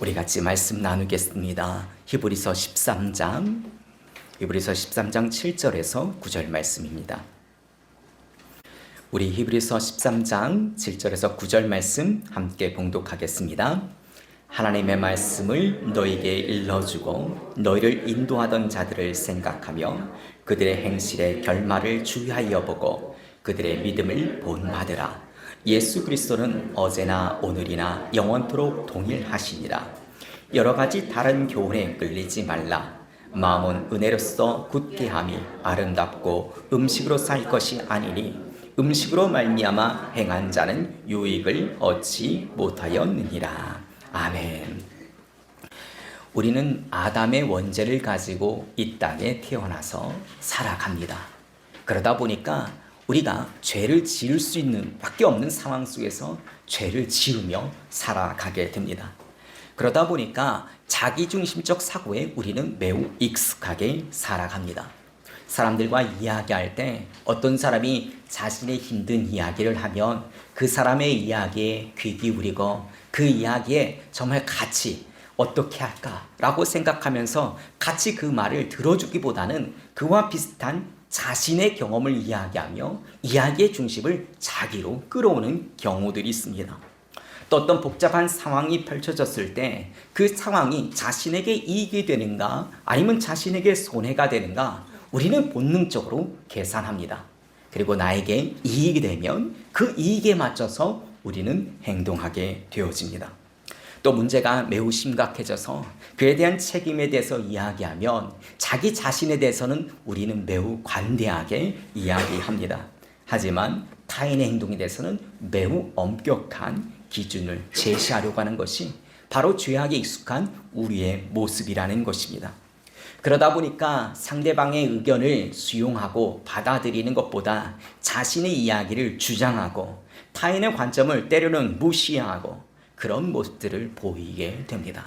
우리 같이 말씀 나누겠습니다. 히브리서 13장 히브리서 13장 7절에서 9절 말씀입니다. 우리 히브리서 13장 7절에서 9절 말씀 함께 봉독하겠습니다. 하나님의 말씀을 너에게 일러주고 너희를 인도하던 자들을 생각하며 그들의 행실의 결말을 주의하여 보고 그들의 믿음을 본받으라. 예수 그리스도는 어제나 오늘이나 영원토록 동일하시니라. 여러 가지 다른 교훈에 끌리지 말라. 마음은 은혜로서 굳게 함이 아름답고 음식으로 살 것이 아니니 음식으로 말미암아 행한 자는 유익을 얻지 못하였느니라. 아멘. 우리는 아담의 원죄를 가지고 이 땅에 태어나서 살아갑니다. 그러다 보니까 우리가 죄를 지을 수 있는 밖에 없는 상황 속에서 죄를 지으며 살아가게 됩니다. 그러다 보니까 자기중심적 사고에 우리는 매우 익숙하게 살아갑니다. 사람들과 이야기할 때 어떤 사람이 자신의 힘든 이야기를 하면 그 사람의 이야기에 귀 기울이고 그 이야기에 정말 같이 어떻게 할까라고 생각하면서 같이 그 말을 들어주기보다는 그와 비슷한 자신의 경험을 이야기하며 이야기의 중심을 자기로 끌어오는 경우들이 있습니다. 또 어떤 복잡한 상황이 펼쳐졌을 때 그 상황이 자신에게 이익이 되는가 아니면 자신에게 손해가 되는가 우리는 본능적으로 계산합니다. 그리고 나에게 이익이 되면 그 이익에 맞춰서 우리는 행동하게 되어집니다. 또 문제가 매우 심각해져서 그에 대한 책임에 대해서 이야기하면 자기 자신에 대해서는 우리는 매우 관대하게 이야기합니다. 하지만 타인의 행동에 대해서는 매우 엄격한 기준을 제시하려고 하는 것이 바로 죄악에 익숙한 우리의 모습이라는 것입니다. 그러다 보니까 상대방의 의견을 수용하고 받아들이는 것보다 자신의 이야기를 주장하고 타인의 관점을 때로는 무시하고 그런 모습들을 보이게 됩니다.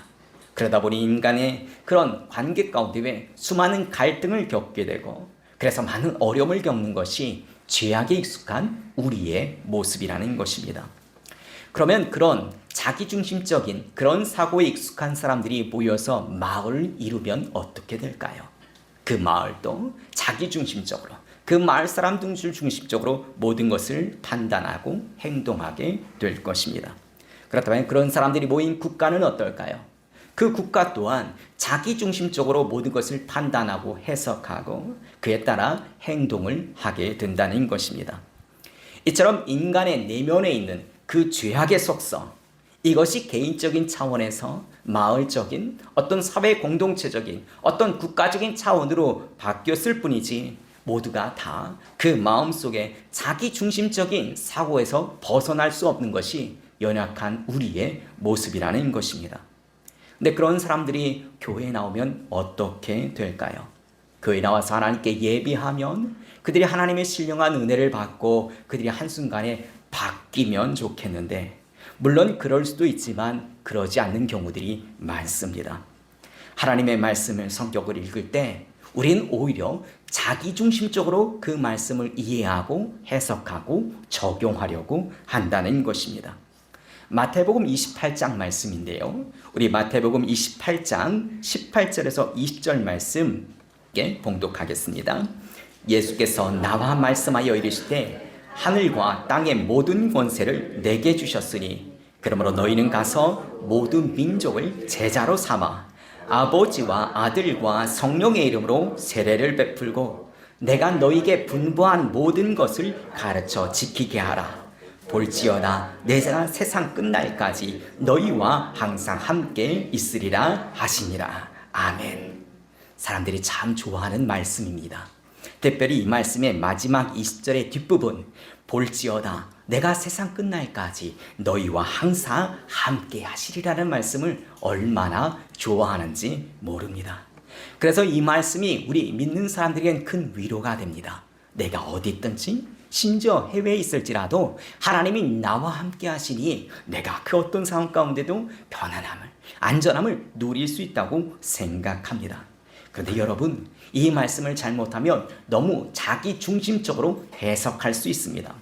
그러다 보니 인간의 그런 관계 가운데 수많은 갈등을 겪게 되고 그래서 많은 어려움을 겪는 것이 죄악에 익숙한 우리의 모습이라는 것입니다. 그러면 그런 자기중심적인 그런 사고에 익숙한 사람들이 모여서 마을을 이루면 어떻게 될까요? 그 마을도 자기중심적으로 그 마을 사람들 중심적으로 모든 것을 판단하고 행동하게 될 것입니다. 그렇다면 그런 사람들이 모인 국가는 어떨까요? 그 국가 또한 자기 중심적으로 모든 것을 판단하고 해석하고 그에 따라 행동을 하게 된다는 것입니다. 이처럼 인간의 내면에 있는 그 죄악의 속성, 이것이 개인적인 차원에서 마을적인 어떤 사회 공동체적인 어떤 국가적인 차원으로 바뀌었을 뿐이지 모두가 다 그 마음속에 자기 중심적인 사고에서 벗어날 수 없는 것이 연약한 우리의 모습이라는 것입니다. 근데 그런 사람들이 교회에 나오면 어떻게 될까요? 교회 나와서 하나님께 예비하면 그들이 하나님의 신령한 은혜를 받고 그들이 한순간에 바뀌면 좋겠는데 물론 그럴 수도 있지만 그러지 않는 경우들이 많습니다. 하나님의 말씀을 성격을 읽을 때 우리는 오히려 자기중심적으로 그 말씀을 이해하고 해석하고 적용하려고 한다는 것입니다. 마태복음 28장 말씀인데요. 우리 마태복음 28장 18절에서 20절 말씀 봉독하겠습니다. 예수께서 나와 말씀하여 이르시되 하늘과 땅의 모든 권세를 내게 주셨으니 그러므로 너희는 가서 모든 민족을 제자로 삼아 아버지와 아들과 성령의 이름으로 세례를 베풀고 내가 너희에게 분부한 모든 것을 가르쳐 지키게 하라. 볼지어다 내가 세상 끝날까지 너희와 항상 함께 있으리라 하시니라. 아멘. 사람들이 참 좋아하는 말씀입니다. 특별히 이 말씀의 마지막 20절의 뒷부분 볼지어다 내가 세상 끝날까지 너희와 항상 함께 하시리라는 말씀을 얼마나 좋아하는지 모릅니다. 그래서 이 말씀이 우리 믿는 사람들에겐 큰 위로가 됩니다. 내가 어디 있든지 심지어 해외에 있을지라도 하나님이 나와 함께 하시니 내가 그 어떤 상황 가운데도 편안함을 안전함을 누릴 수 있다고 생각합니다. 그런데 여러분 이 말씀을 잘못하면 너무 자기 중심적으로 해석할 수 있습니다.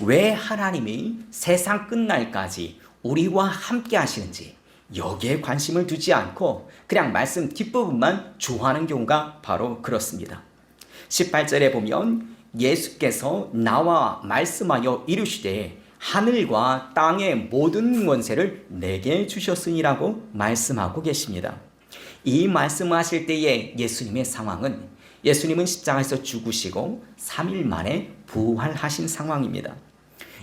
왜 하나님이 세상 끝날까지 우리와 함께 하시는지 여기에 관심을 두지 않고 그냥 말씀 뒷부분만 좋아하는 경우가 바로 그렇습니다. 18절에 보면 예수께서 나와 말씀하여 이르시되 하늘과 땅의 모든 권세를 내게 주셨으니라고 말씀하고 계십니다. 이 말씀하실 때의 예수님의 상황은 예수님은 십자가에서 죽으시고 3일 만에 부활하신 상황입니다.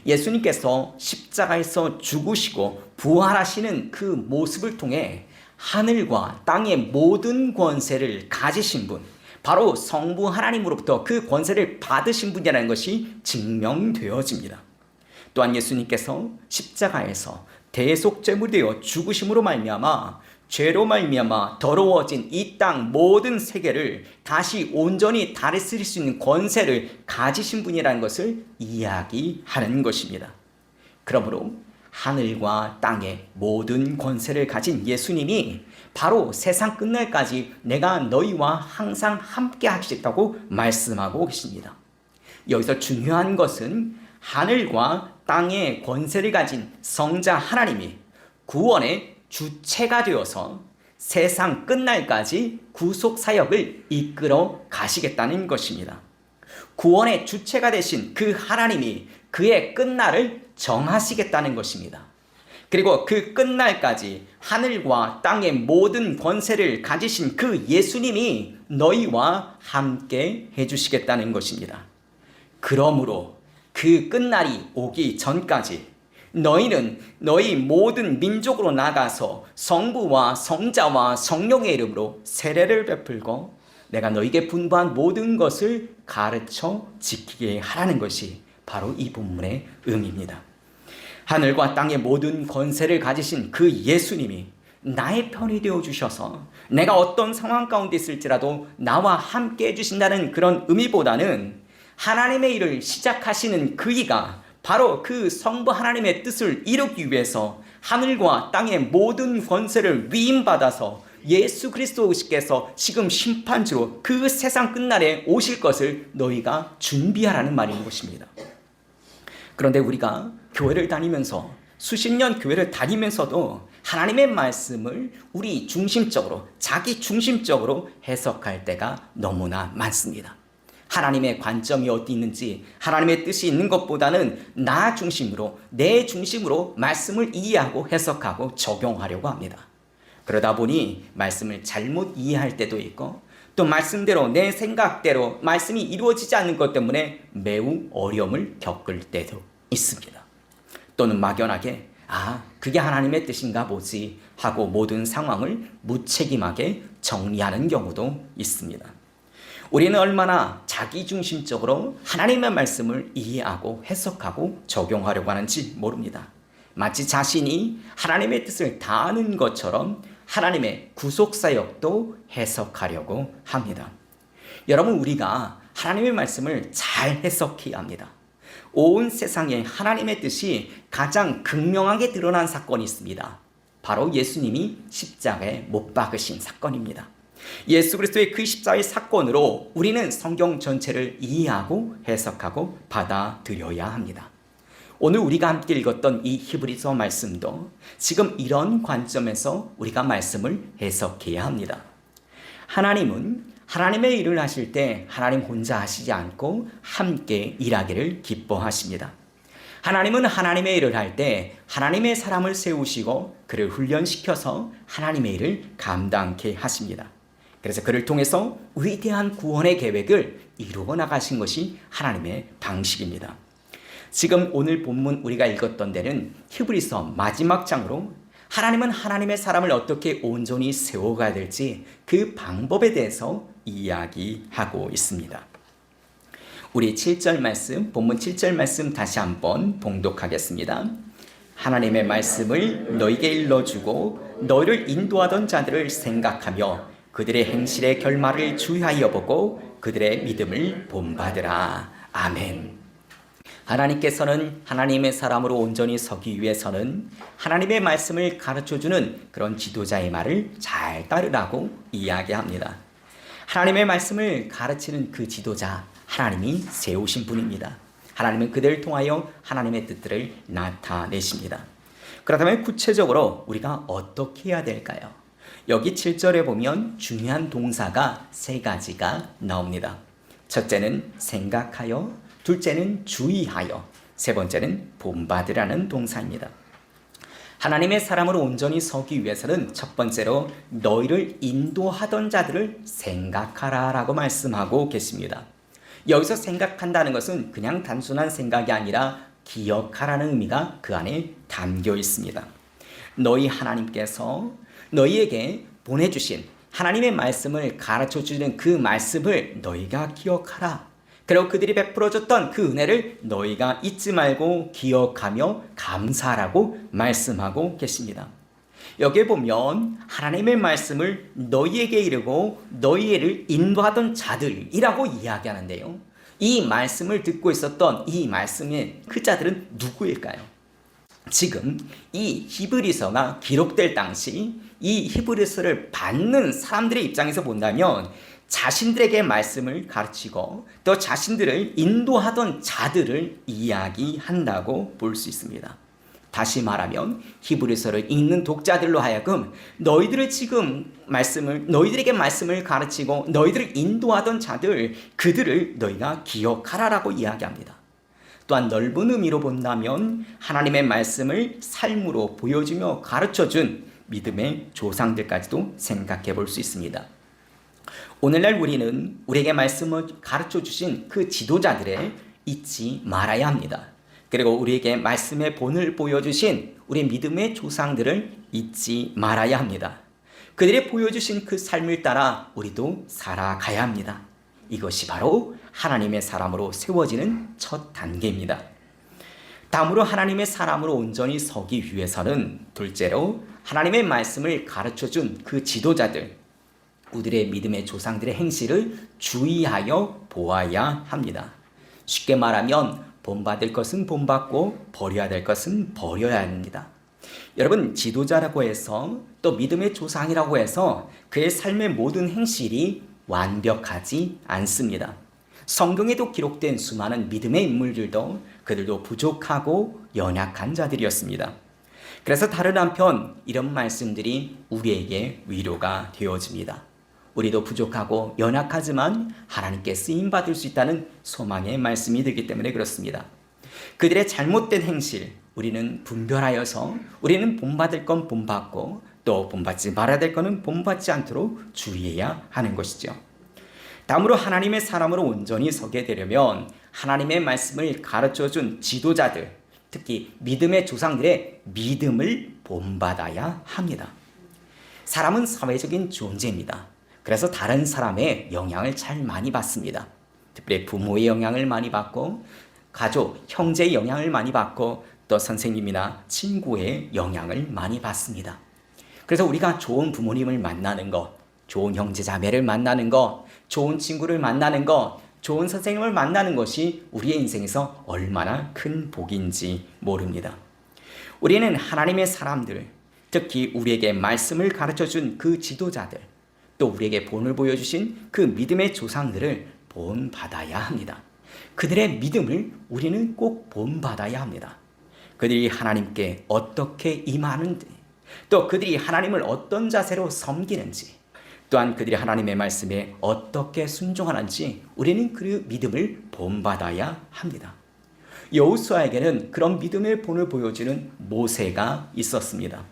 예수님께서 십자가에서 죽으시고 부활하시는 그 모습을 통해 하늘과 땅의 모든 권세를 가지신 분, 바로 성부 하나님으로부터 그 권세를 받으신 분이라는 것이 증명되어집니다. 또한 예수님께서 십자가에서 대속죄물 되어 죽으심으로 말미암아 죄로 말미암아 더러워진 이 땅 모든 세계를 다시 온전히 다스릴 수 있는 권세를 가지신 분이라는 것을 이야기하는 것입니다. 그러므로 하늘과 땅의 모든 권세를 가진 예수님이 바로 세상 끝날까지 내가 너희와 항상 함께 하시겠다고 말씀하고 계십니다. 여기서 중요한 것은 하늘과 땅의 권세를 가진 성자 하나님이 구원의 주체가 되어서 세상 끝날까지 구속 사역을 이끌어 가시겠다는 것입니다. 구원의 주체가 되신 그 하나님이 그의 끝날을 정하시겠다는 것입니다. 그리고 그 끝날까지 하늘과 땅의 모든 권세를 가지신 그 예수님이 너희와 함께 해주시겠다는 것입니다. 그러므로 그 끝날이 오기 전까지 너희는 너희 모든 민족으로 나가서 성부와 성자와 성령의 이름으로 세례를 베풀고 내가 너희에게 분부한 모든 것을 가르쳐 지키게 하라는 것이 바로 이 본문의 의미입니다. 하늘과 땅의 모든 권세를 가지신 그 예수님이 나의 편이 되어 주셔서 내가 어떤 상황 가운데 있을지라도 나와 함께 해 주신다는 그런 의미보다는 하나님의 일을 시작하시는 그이가 바로 그 성부 하나님의 뜻을 이루기 위해서 하늘과 땅의 모든 권세를 위임받아서 예수 그리스도께서 지금 심판주로 그 세상 끝날에 오실 것을 너희가 준비하라는 말인 것입니다. 그런데 우리가 교회를 다니면서 수십 년 교회를 다니면서도 하나님의 말씀을 우리 중심적으로 자기 중심적으로 해석할 때가 너무나 많습니다. 하나님의 관점이 어디 있는지 하나님의 뜻이 있는 것보다는 나 중심으로 내 중심으로 말씀을 이해하고 해석하고 적용하려고 합니다. 그러다 보니 말씀을 잘못 이해할 때도 있고 또 말씀대로 내 생각대로 말씀이 이루어지지 않는 것 때문에 매우 어려움을 겪을 때도 있습니다. 또는 막연하게 아 그게 하나님의 뜻인가 보지 하고 모든 상황을 무책임하게 정리하는 경우도 있습니다. 우리는 얼마나 자기중심적으로 하나님의 말씀을 이해하고 해석하고 적용하려고 하는지 모릅니다. 마치 자신이 하나님의 뜻을 다 아는 것처럼 하나님의 구속사역도 해석하려고 합니다. 여러분, 우리가 하나님의 말씀을 잘 해석해야 합니다. 온 세상에 하나님의 뜻이 가장 극명하게 드러난 사건이 있습니다. 바로 예수님이 십자가에 못 박으신 사건입니다. 예수 그리스도의 그 십자의 사건으로 우리는 성경 전체를 이해하고 해석하고 받아들여야 합니다. 오늘 우리가 함께 읽었던 이 히브리서 말씀도 지금 이런 관점에서 우리가 말씀을 해석해야 합니다. 하나님은 하나님의 일을 하실 때 하나님 혼자 하시지 않고 함께 일하기를 기뻐하십니다. 하나님은 하나님의 일을 할 때 하나님의 사람을 세우시고 그를 훈련시켜서 하나님의 일을 감당케 하십니다. 그래서 그를 통해서 위대한 구원의 계획을 이루어 나가신 것이 하나님의 방식입니다. 지금 오늘 본문 우리가 읽었던 데는 히브리서 마지막 장으로 하나님은 하나님의 사람을 어떻게 온전히 세워가야 될지 그 방법에 대해서 이야기하고 있습니다. 우리 7절 말씀, 본문 7절 말씀 다시 한번 봉독하겠습니다. 하나님의 말씀을 너에게 일러주고 너를 인도하던 자들을 생각하며 그들의 행실의 결말을 주의하여 보고 그들의 믿음을 본받으라. 아멘. 하나님께서는 하나님의 사람으로 온전히 서기 위해서는 하나님의 말씀을 가르쳐 주는 그런 지도자의 말을 잘 따르라고 이야기합니다. 하나님의 말씀을 가르치는 그 지도자, 하나님이 세우신 분입니다. 하나님은 그들을 통하여 하나님의 뜻들을 나타내십니다. 그렇다면 구체적으로 우리가 어떻게 해야 될까요? 여기 7절에 보면 중요한 동사가 세 가지가 나옵니다. 첫째는 생각하여, 둘째는 주의하여, 세 번째는 본받으라는 동사입니다. 하나님의 사람으로 온전히 서기 위해서는 첫 번째로 너희를 인도하던 자들을 생각하라 라고 말씀하고 계십니다. 여기서 생각한다는 것은 그냥 단순한 생각이 아니라 기억하라는 의미가 그 안에 담겨 있습니다. 너희 하나님께서 너희에게 보내주신 하나님의 말씀을 가르쳐 주는 그 말씀을 너희가 기억하라. 그리고 그들이 베풀어줬던 그 은혜를 너희가 잊지 말고 기억하며 감사하라고 말씀하고 계십니다. 여기에 보면 하나님의 말씀을 너희에게 이르고 너희를 인도하던 자들이라고 이야기하는데요. 이 말씀을 듣고 있었던 이 말씀의 그 자들은 누구일까요? 지금 이 히브리서가 기록될 당시 이 히브리서를 받는 사람들의 입장에서 본다면 자신들에게 말씀을 가르치고 또 자신들을 인도하던 자들을 이야기한다고 볼 수 있습니다. 다시 말하면 히브리서를 읽는 독자들로 하여금 너희들을 지금 말씀을 너희들에게 말씀을 가르치고 너희들을 인도하던 자들 그들을 너희가 기억하라라고 이야기합니다. 또한 넓은 의미로 본다면 하나님의 말씀을 삶으로 보여주며 가르쳐 준 믿음의 조상들까지도 생각해 볼 수 있습니다. 오늘날 우리는 우리에게 말씀을 가르쳐 주신 그 지도자들을 잊지 말아야 합니다. 그리고 우리에게 말씀의 본을 보여주신 우리 믿음의 조상들을 잊지 말아야 합니다. 그들이 보여주신 그 삶을 따라 우리도 살아가야 합니다. 이것이 바로 하나님의 사람으로 세워지는 첫 단계입니다. 다음으로 하나님의 사람으로 온전히 서기 위해서는 둘째로 하나님의 말씀을 가르쳐 준 그 지도자들, 우리의 믿음의 조상들의 행실을 주의하여 보아야 합니다. 쉽게 말하면 본받을 것은 본받고 버려야 될 것은 버려야 합니다. 여러분 지도자라고 해서 또 믿음의 조상이라고 해서 그의 삶의 모든 행실이 완벽하지 않습니다. 성경에도 기록된 수많은 믿음의 인물들도 그들도 부족하고 연약한 자들이었습니다. 그래서 다른 한편 이런 말씀들이 우리에게 위로가 되어집니다. 우리도 부족하고 연약하지만 하나님께 쓰임 받을 수 있다는 소망의 말씀이 되기 때문에 그렇습니다. 그들의 잘못된 행실 우리는 분별하여서 우리는 본받을 건 본받고 또 본받지 말아야 될 거는 본받지 않도록 주의해야 하는 것이죠. 다음으로 하나님의 사람으로 온전히 서게 되려면 하나님의 말씀을 가르쳐 준 지도자들, 특히 믿음의 조상들의 믿음을 본받아야 합니다. 사람은 사회적인 존재입니다. 그래서 다른 사람의 영향을 잘 많이 받습니다. 특별히 부모의 영향을 많이 받고, 가족, 형제의 영향을 많이 받고, 또 선생님이나 친구의 영향을 많이 받습니다. 그래서 우리가 좋은 부모님을 만나는 것, 좋은 형제 자매를 만나는 것, 좋은 친구를 만나는 것, 좋은 선생님을 만나는 것이 우리의 인생에서 얼마나 큰 복인지 모릅니다. 우리는 하나님의 사람들, 특히 우리에게 말씀을 가르쳐 준 그 지도자들, 또 우리에게 본을 보여주신 그 믿음의 조상들을 본받아야 합니다. 그들의 믿음을 우리는 꼭 본받아야 합니다. 그들이 하나님께 어떻게 임하는지, 또 그들이 하나님을 어떤 자세로 섬기는지, 또한 그들이 하나님의 말씀에 어떻게 순종하는지 우리는 그 믿음을 본받아야 합니다. 여호수아에게는 그런 믿음의 본을 보여주는 모세가 있었습니다.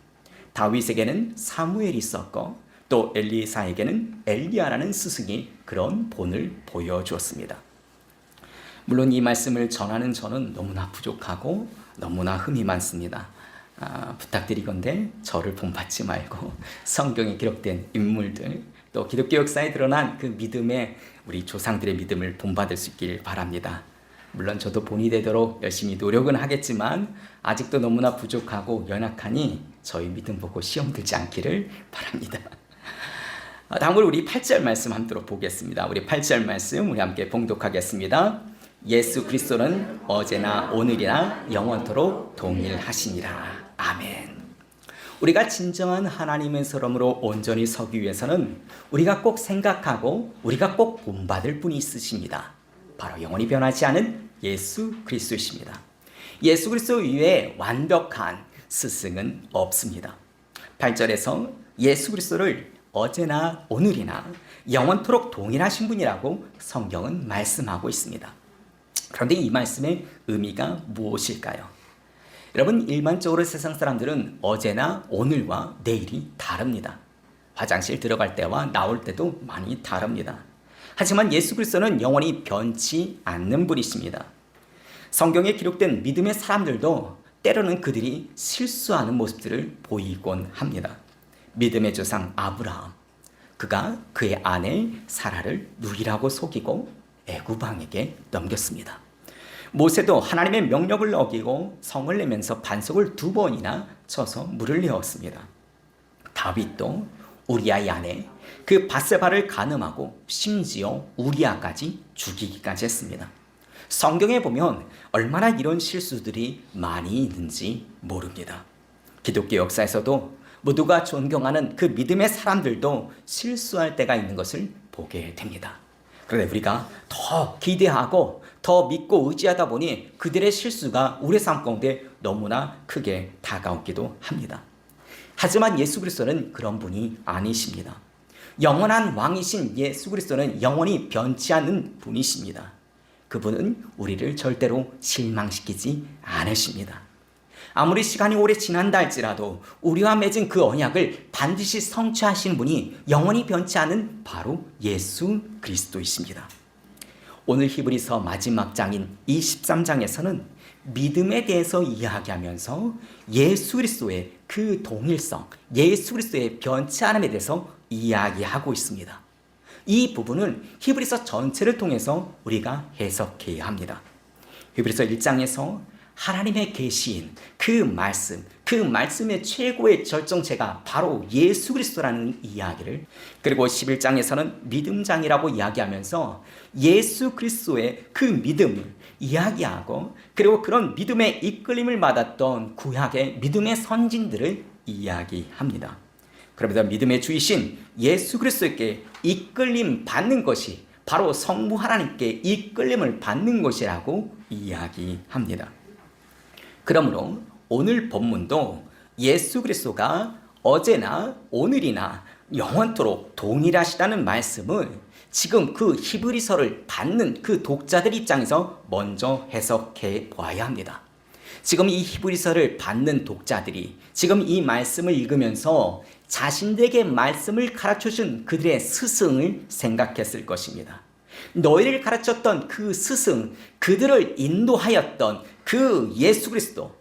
다윗에게는 사무엘이 있었고 또 엘리사에게는 엘리야라는 스승이 그런 본을 보여주었습니다. 물론 이 말씀을 전하는 저는 너무나 부족하고 너무나 흠이 많습니다. 아, 부탁드리건데 저를 본받지 말고 성경에 기록된 인물들 또 기독교 역사에 드러난 그 믿음의 우리 조상들의 믿음을 본받을 수 있길 바랍니다. 물론 저도 본이 되도록 열심히 노력은 하겠지만 아직도 너무나 부족하고 연약하니 저희 믿음 보고 시험 들지 않기를 바랍니다. 아, 다음으로 우리 8절 말씀 함께 보겠습니다. 우리 8절 말씀 우리 함께 봉독하겠습니다. 예수 그리스도는 어제나 오늘이나 영원토록 동일하시니라. 아멘. 우리가 진정한 하나님의 사람으로 온전히 서기 위해서는 우리가 꼭 생각하고 우리가 꼭 본받을 분이 있으십니다. 바로 영원히 변하지 않은 예수 그리스도이십니다. 예수 그리스도 위에 완벽한 스승은 없습니다. 8절에서 예수 그리스도를 어제나 오늘이나 영원토록 동일하신 분이라고 성경은 말씀하고 있습니다. 그런데 이 말씀의 의미가 무엇일까요? 여러분 일반적으로 세상 사람들은 어제나 오늘과 내일이 다릅니다. 화장실 들어갈 때와 나올 때도 많이 다릅니다. 하지만 예수 그리스도는 영원히 변치 않는 분이십니다. 성경에 기록된 믿음의 사람들도 때로는 그들이 실수하는 모습들을 보이곤 합니다. 믿음의 조상 아브라함, 그가 그의 아내 사라를 누이라고 속이고 애구방에게 넘겼습니다. 모세도 하나님의 명령을 어기고 성을 내면서 반석을 두 번이나 쳐서 물을 내었습니다. 다윗도 우리아의 아내 그 바세바를 간음하고 심지어 우리아까지 죽이기까지 했습니다. 성경에 보면 얼마나 이런 실수들이 많이 있는지 모릅니다. 기독교 역사에서도 모두가 존경하는 그 믿음의 사람들도 실수할 때가 있는 것을 보게 됩니다. 그런데 우리가 더 기대하고 더 믿고 의지하다 보니 그들의 실수가 우리 삶 가운데 너무나 크게 다가오기도 합니다. 하지만 예수 그리스도는 그런 분이 아니십니다. 영원한 왕이신 예수 그리스도는 영원히 변치 않는 분이십니다. 그분은 우리를 절대로 실망시키지 않으십니다. 아무리 시간이 오래 지난다 할지라도 우리와 맺은 그 언약을 반드시 성취하신 분이 영원히 변치 않은 바로 예수 그리스도이십니다. 오늘 히브리서 마지막 장인 23장에서는 믿음에 대해서 이야기하면서 예수 그리스도의 그 동일성, 예수 그리스도의 변치 않음에 대해서 이야기하고 있습니다. 이 부분은 히브리서 전체를 통해서 우리가 해석해야 합니다. 히브리서 1장에서 하나님의 계시인 그 말씀, 그 말씀의 최고의 절정체가 바로 예수 그리스도라는 이야기를 그리고 11장에서는 믿음장이라고 이야기하면서 예수 그리스도의 그 믿음을 이야기하고 그리고 그런 믿음의 이끌림을 받았던 구약의 믿음의 선진들을 이야기합니다. 그러면서 믿음의 주이신 예수 그리스도께 이끌림 받는 것이 바로 성부 하나님께 이끌림을 받는 것이라고 이야기합니다. 그러므로 오늘 본문도 예수 그리스도가 어제나 오늘이나 영원토록 동일하시다는 말씀을 지금 그 히브리서를 받는 그 독자들 입장에서 먼저 해석해 보아야 합니다. 지금 이 히브리서를 받는 독자들이 지금 이 말씀을 읽으면서 자신들에게 말씀을 가르쳐 준 그들의 스승을 생각했을 것입니다. 너희를 가르쳤던 그 스승, 그들을 인도하였던 그 예수 그리스도,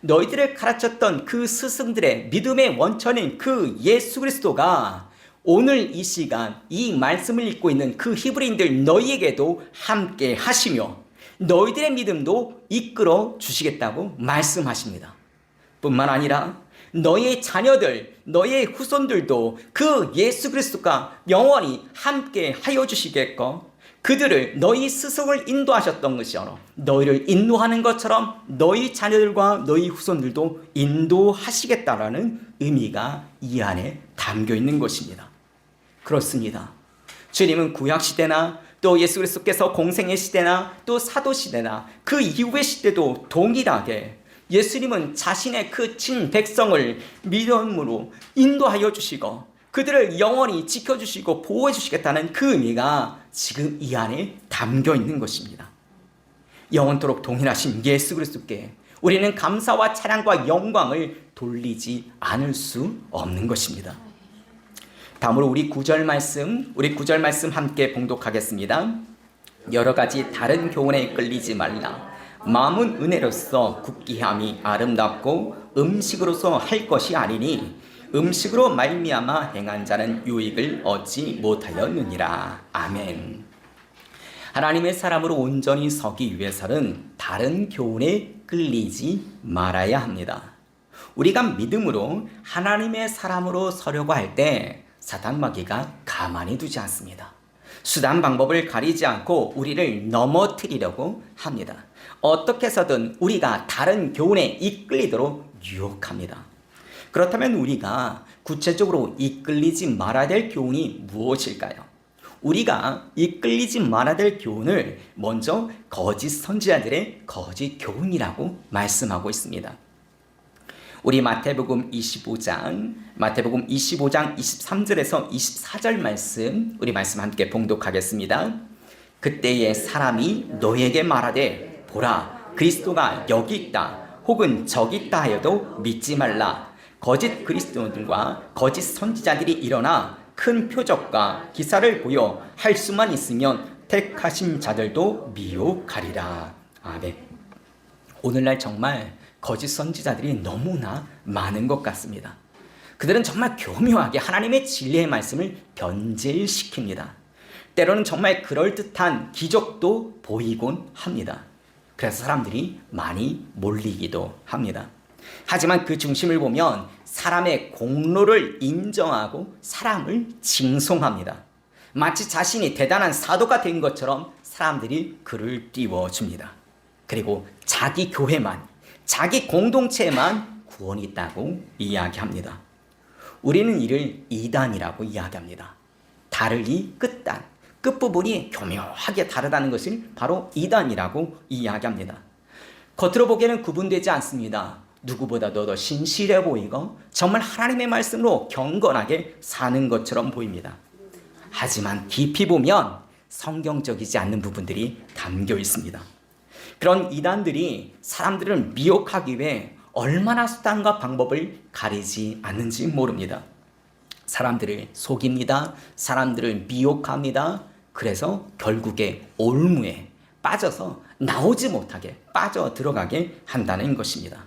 너희들을 가르쳤던 그 스승들의 믿음의 원천인 그 예수 그리스도가 오늘 이 시간 이 말씀을 읽고 있는 그 히브리인들 너희에게도 함께 하시며 너희들의 믿음도 이끌어 주시겠다고 말씀하십니다. 뿐만 아니라 너의 자녀들, 너의 후손들도 그 예수 그리스도가 영원히 함께 하여 주시겠고 그들을 너희 스승을 인도하셨던 것이요 너희를 인도하는 것처럼 너희 자녀들과 너희 후손들도 인도하시겠다라는 의미가 이 안에 담겨 있는 것입니다. 그렇습니다. 주님은 구약 시대나 또 예수 그리스도께서 공생의 시대나 또 사도 시대나 그 이후의 시대도 동일하게 예수님은 자신의 그 친 백성을 믿음으로 인도하여 주시고 그들을 영원히 지켜주시고 보호해 주시겠다는 그 의미가 지금 이 안에 담겨 있는 것입니다. 영원토록 동일하신 예수 그리스도께 우리는 감사와 찬양과 영광을 돌리지 않을 수 없는 것입니다. 다음으로 우리 구절 말씀, 우리 구절 말씀 함께 봉독하겠습니다. 여러 가지 다른 교훈에 끌리지 말라. 마음은 은혜로서 굳기함이 아름답고 음식으로서 할 것이 아니니 음식으로 말미암아 행한 자는 유익을 얻지 못하였느니라. 아멘. 하나님의 사람으로 온전히 서기 위해서는 다른 교훈에 끌리지 말아야 합니다. 우리가 믿음으로 하나님의 사람으로 서려고 할 때 사단 마귀가 가만히 두지 않습니다. 수단 방법을 가리지 않고 우리를 넘어뜨리려고 합니다. 어떻게 해서든 우리가 다른 교훈에 이끌리도록 유혹합니다. 그렇다면 우리가 구체적으로 이끌리지 말아야 될 교훈이 무엇일까요? 우리가 이끌리지 말아야 될 교훈을 먼저 거짓 선지자들의 거짓 교훈이라고 말씀하고 있습니다. 우리 마태복음 25장, 마태복음 25장 23절에서 24절 말씀, 우리 말씀 함께 봉독하겠습니다. 그때에 사람이 너에게 말하되, 보라, 그리스도가 여기 있다, 혹은 저기 있다 하여도 믿지 말라. 거짓 그리스도들과 거짓 선지자들이 일어나 큰 표적과 기사를 보여 할 수만 있으면 택하신 자들도 미혹하리라. 아멘. 오늘날 정말 거짓 선지자들이 너무나 많은 것 같습니다. 그들은 정말 교묘하게 하나님의 진리의 말씀을 변질시킵니다. 때로는 정말 그럴듯한 기적도 보이곤 합니다. 그래서 사람들이 많이 몰리기도 합니다. 하지만 그 중심을 보면 사람의 공로를 인정하고 사람을 징송합니다. 마치 자신이 대단한 사도가 된 것처럼 사람들이 그를 띄워줍니다. 그리고 자기 교회만, 자기 공동체만 구원이 있다고 이야기합니다. 우리는 이를 이단이라고 이야기합니다. 다르리 끝단, 끝부분이 교묘하게 다르다는 것을 바로 이단이라고 이야기합니다. 겉으로 보기에는 구분되지 않습니다. 누구보다도 더 신실해 보이고 정말 하나님의 말씀으로 경건하게 사는 것처럼 보입니다. 하지만 깊이 보면 성경적이지 않는 부분들이 담겨 있습니다. 그런 이단들이 사람들을 미혹하기 위해 얼마나 수단과 방법을 가리지 않는지 모릅니다. 사람들을 속입니다. 사람들을 미혹합니다. 그래서 결국에 올무에 빠져서 나오지 못하게 빠져 들어가게 한다는 것입니다.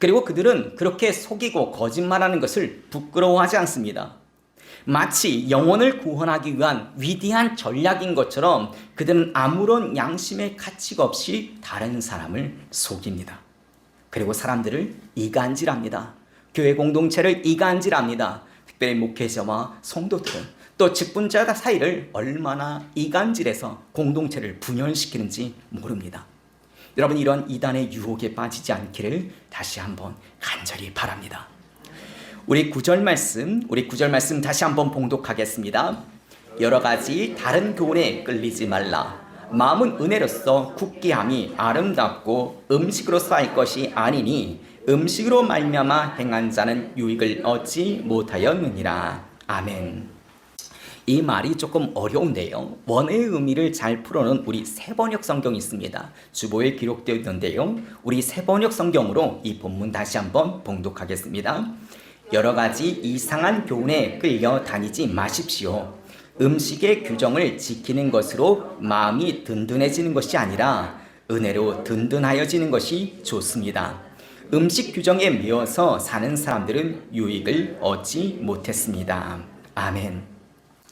그리고 그들은 그렇게 속이고 거짓말하는 것을 부끄러워하지 않습니다. 마치 영혼을 구원하기 위한 위대한 전략인 것처럼 그들은 아무런 양심의 가치가 없이 다른 사람을 속입니다. 그리고 사람들을 이간질합니다. 교회 공동체를 이간질합니다. 특별히 목회자와 성도들은 또 직분자 사이를 얼마나 이간질해서 공동체를 분열시키는지 모릅니다. 여러분 이런 이단의 유혹에 빠지지 않기를 다시 한번 간절히 바랍니다. 우리 구절 말씀, 우리 구절 말씀 다시 한번 봉독하겠습니다. 여러 가지 다른 교훈에 끌리지 말라. 마음은 은혜로서 굳게함이 아름답고 음식으로 쌓일 것이 아니니 음식으로 말미암아 행한 자는 유익을 얻지 못하였느니라. 아멘. 이 말이 조금 어려운데요. 원의 의미를 잘 풀어놓은 우리 세번역 성경이 있습니다. 주보에 기록되어 있는데요. 우리 세번역 성경으로 이 본문 다시 한번 봉독하겠습니다. 여러 가지 이상한 교훈에 끌려 다니지 마십시오. 음식의 규정을 지키는 것으로 마음이 든든해지는 것이 아니라 은혜로 든든하여지는 것이 좋습니다. 음식 규정에 매여서 사는 사람들은 유익을 얻지 못했습니다. 아멘.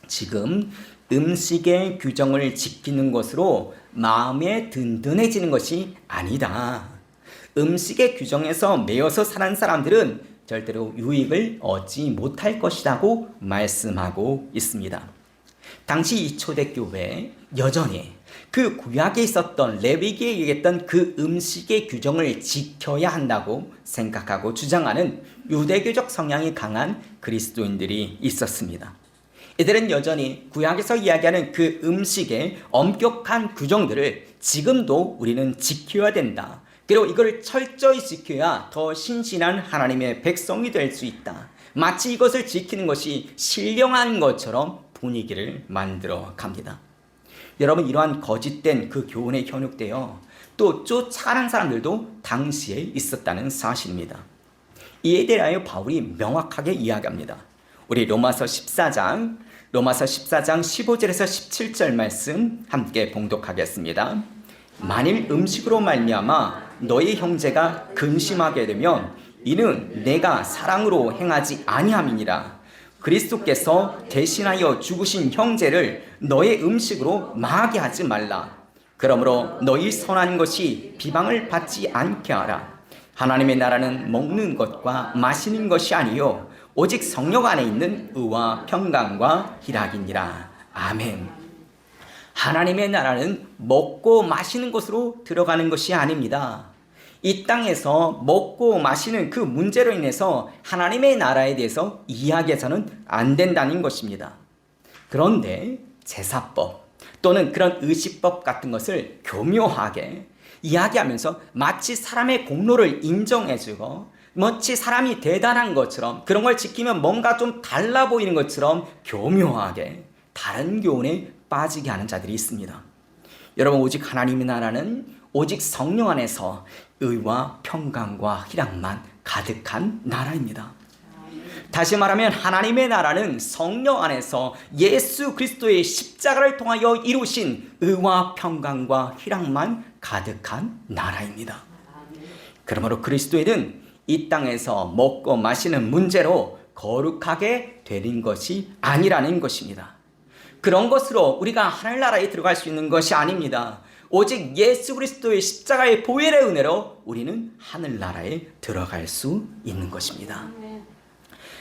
지금 음식의 규정을 지키는 것으로 마음에 든든해지는 것이 아니다. 음식의 규정에서 매여서 사는 사람들은 절대로 유익을 얻지 못할 것이라고 말씀하고 있습니다. 당시 이 초대교회 여전히 그 구약에 있었던 레위기에 얘기했던 그 음식의 규정을 지켜야 한다고 생각하고 주장하는 유대교적 성향이 강한 그리스도인들이 있었습니다. 이들은 여전히 구약에서 이야기하는 그 음식의 엄격한 규정들을 지금도 우리는 지켜야 된다. 그리고 이걸 철저히 지켜야 더 신신한 하나님의 백성이 될 수 있다. 마치 이것을 지키는 것이 신령한 것처럼 분위기를 만들어 갑니다. 여러분 이러한 거짓된 그 교훈에 현혹되어 또 쫓아가는 사람들도 당시에 있었다는 사실입니다. 이에 대하여 바울이 명확하게 이야기합니다. 우리 로마서 14장 로마서 14장 15절에서 17절 말씀 함께 봉독하겠습니다. 만일 음식으로 말미암아 너희 형제가 근심하게 되면 이는 내가 사랑으로 행하지 아니함이니라. 그리스도께서 대신하여 죽으신 형제를 너의 음식으로 망하게 하지 말라. 그러므로 너희 선한 것이 비방을 받지 않게 하라. 하나님의 나라는 먹는 것과 마시는 것이 아니요 오직 성령 안에 있는 의와 평강과 희락이니라. 아멘. 하나님의 나라는 먹고 마시는 것으로 들어가는 것이 아닙니다. 이 땅에서 먹고 마시는 그 문제로 인해서 하나님의 나라에 대해서 이야기해서는 안 된다는 것입니다. 그런데 제사법 또는 그런 의식법 같은 것을 교묘하게 이야기하면서 마치 사람의 공로를 인정해주고 마치 사람이 대단한 것처럼 그런 걸 지키면 뭔가 좀 달라 보이는 것처럼 교묘하게 다른 교훈에 빠지게 하는 자들이 있습니다. 여러분 오직 하나님의 나라는 오직 성령 안에서 의와 평강과 희락만 가득한 나라입니다. 다시 말하면 하나님의 나라는 성령 안에서 예수 그리스도의 십자가를 통하여 이루신 의와 평강과 희락만 가득한 나라입니다. 그러므로 그리스도인은 이 땅에서 먹고 마시는 문제로 거룩하게 되는 것이 아니라는 것입니다. 그런 것으로 우리가 하늘나라에 들어갈 수 있는 것이 아닙니다. 오직 예수 그리스도의 십자가의 보혈의 은혜로 우리는 하늘나라에 들어갈 수 있는 것입니다.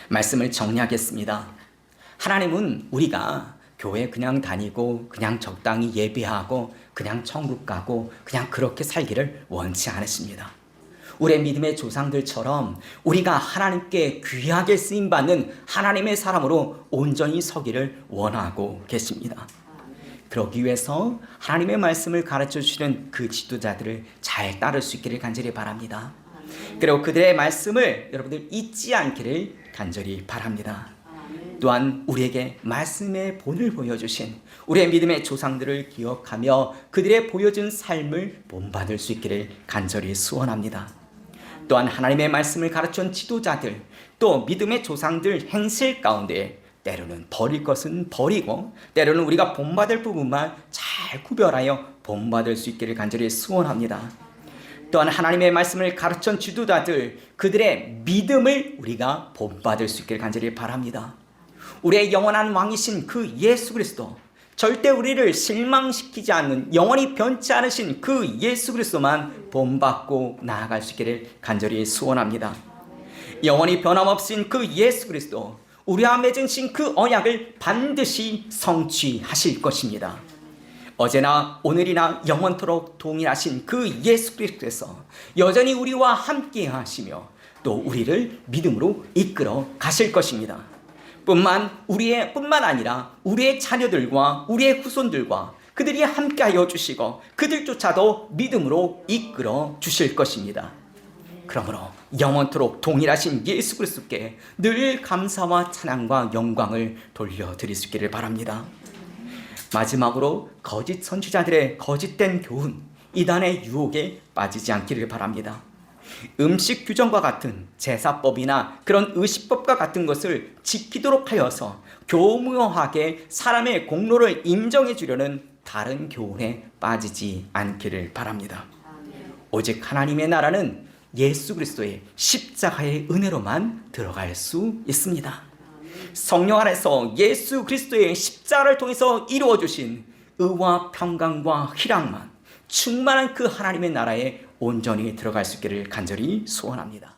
말씀을 정리하겠습니다. 하나님은 우리가 교회 그냥 다니고 그냥 적당히 예배하고 그냥 천국 가고 그냥 그렇게 살기를 원치 않으십니다. 우리의 믿음의 조상들처럼 우리가 하나님께 귀하게 쓰임 받는 하나님의 사람으로 온전히 서기를 원하고 계십니다. 그러기 위해서 하나님의 말씀을 가르쳐 주시는 그 지도자들을 잘 따를 수 있기를 간절히 바랍니다. 그리고 그들의 말씀을 여러분들 잊지 않기를 간절히 바랍니다. 또한 우리에게 말씀의 본을 보여주신 우리의 믿음의 조상들을 기억하며 그들의 보여준 삶을 본받을 수 있기를 간절히 수원합니다. 또한 하나님의 말씀을 가르친 지도자들 또 믿음의 조상들 행실 가운데 때로는 버릴 것은 버리고 때로는 우리가 본받을 부분만 잘 구별하여 본받을 수 있기를 간절히 수원합니다. 또한 하나님의 말씀을 가르친 지도자들 그들의 믿음을 우리가 본받을 수 있기를 간절히 바랍니다. 우리의 영원한 왕이신 그 예수 그리스도 절대 우리를 실망시키지 않는 영원히 변치 않으신 그 예수 그리스도만 본받고 나아갈 수 있기를 간절히 소원합니다. 영원히 변함없인 그 예수 그리스도 우리와 맺으신 그 언약을 반드시 성취하실 것입니다. 어제나 오늘이나 영원토록 동일하신 그 예수 그리스도께서 여전히 우리와 함께 하시며 또 우리를 믿음으로 이끌어 가실 것입니다. 뿐만 우리의 뿐만 아니라 우리의 자녀들과 우리의 후손들과 그들이 함께하여 주시고 그들조차도 믿음으로 이끌어 주실 것입니다. 그러므로 영원토록 동일하신 예수 그리스도께 늘 감사와 찬양과 영광을 돌려드릴 수 있기를 바랍니다. 마지막으로 거짓 선지자들의 거짓된 교훈, 이단의 유혹에 빠지지 않기를 바랍니다. 음식 규정과 같은 제사법이나 그런 의식법과 같은 것을 지키도록 하여서 교묘하게 사람의 공로를 인정해 주려는 다른 교훈에 빠지지 않기를 바랍니다. 오직 하나님의 나라는 예수 그리스도의 십자가의 은혜로만 들어갈 수 있습니다. 성령 안에서 예수 그리스도의 십자가를 통해서 이루어 주신 의와 평강과 희락만 충만한 그 하나님의 나라에 온전히 들어갈 수 있기를 간절히 소원합니다.